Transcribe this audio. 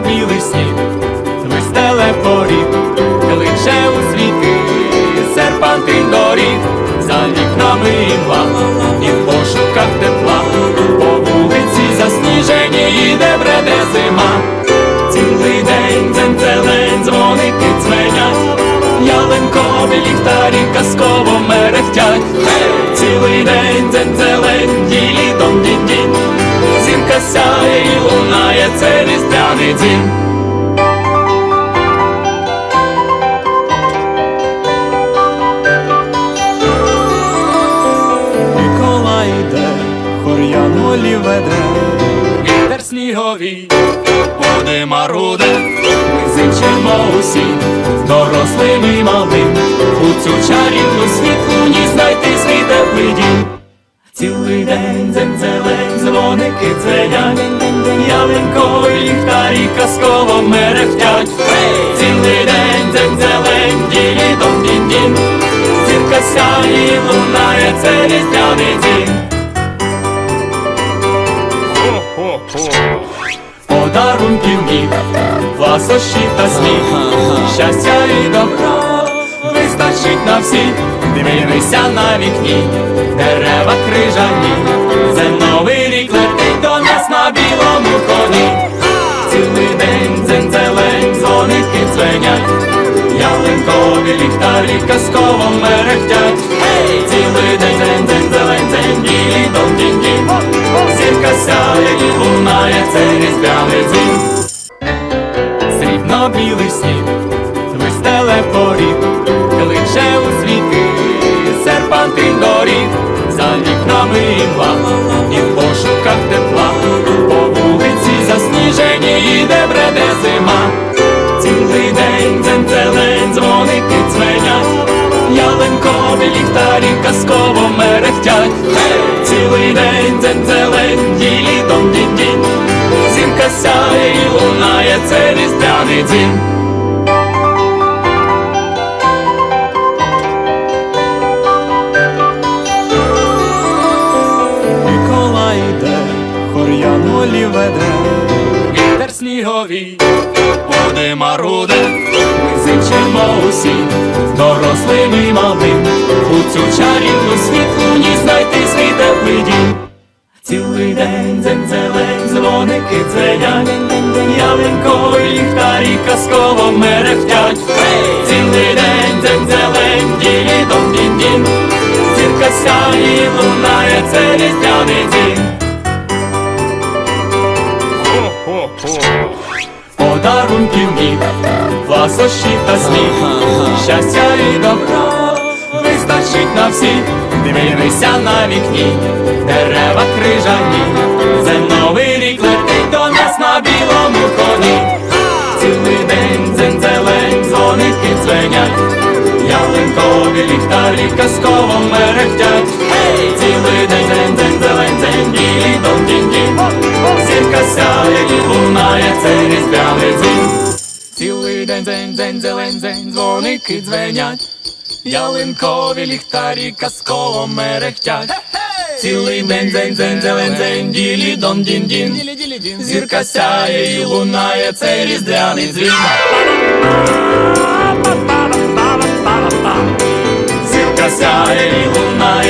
Срібно-білий сніг, вистеле поріг, кличе у світи, серпантин доріг, за вікнами імла, і в пошуках тепла, по вулиці засніжені, де бреде зима. Цілий день дзень-зелень, дзвоники дзвенять, ялинкові ліхтарі казково мерехтять. Цілий день дзень-зелень, ділі дом дінь Зірка сяє різдвяний дім. Микола йде, хор'янолі веде, Вітер сніговий, води маруде, ми зичимо усі, дорослим і малим, у цю чарівну світлу ні знайти свій теплий дім. Цілий день дзень-зелень, дзвоники дзвенять, ялинкові ліхтарі казково мерехтять. Цілий день дзень-зелень, ділі дом дінь дінь зірка сяє лунає, це різдвяний дім. Подарунків міг, ласощі та сміх, щастя і добра вистачить на всіх, дивися на вікні, дерева крижані, це новий рік летить до нас на білому коні. Цілий день дзень-зелень, дзвоники дзвенять, ялинкові ліхтарі казково мерехтять. Цілий день дзень дзень зелень дзень ділі дом дінь дінь Зірка сяє і лунає, це різдвяний дзвін. Срібно-білий сніг, вистеле поріг, серпантин доріг, за вікнами імла, і в пошуках тепла, по вулиці засніжені, де бреде зима. Цілий день дзень-зелень, дзвоники дзвенять, ялинкові ліхтарі казково мерехтять. Цілий день дзень-зелень, ділі дом дінь Зірка сяє і лунає, це різдвяний дім. Хор'янолі веде, Вітер сніговий, води маруде, ми зичимо усі, дорослим і малим, у цю чарівну світлу ні знайти свій теплий дім. Цілий день дзень-зелень, дзвоники дзвенять, ялинкові ліхтарі казково мерехтять. Цілий день дзень-зелень, ділі дом дінь дінь зірка сяє лунає, це різдвяний дім. Подарунків міг, ласощі та сміх, щастя і добра вистачить на всіх, дивися на вікні, дерева крижані, це новий рік летить до нас на білому коні. Цілий день дзень-зелень, дзвоники дзвенять, ялинкові ліхтарі казково мерехтять. Цілий день дзень дзень зелень дзень білі дом Зірка сяє і лунає, це різдвяний дзвін. Цілий день дзень дзень зелень дзень дзвоники дзвенять, ялинкові ліхтарі казково мерехтять. Цілий день дзень дзень зелень дзень ділі дом дін дін Зірка сяє і лунає, це різдвяний дзвін. Зірка сяє і лунає,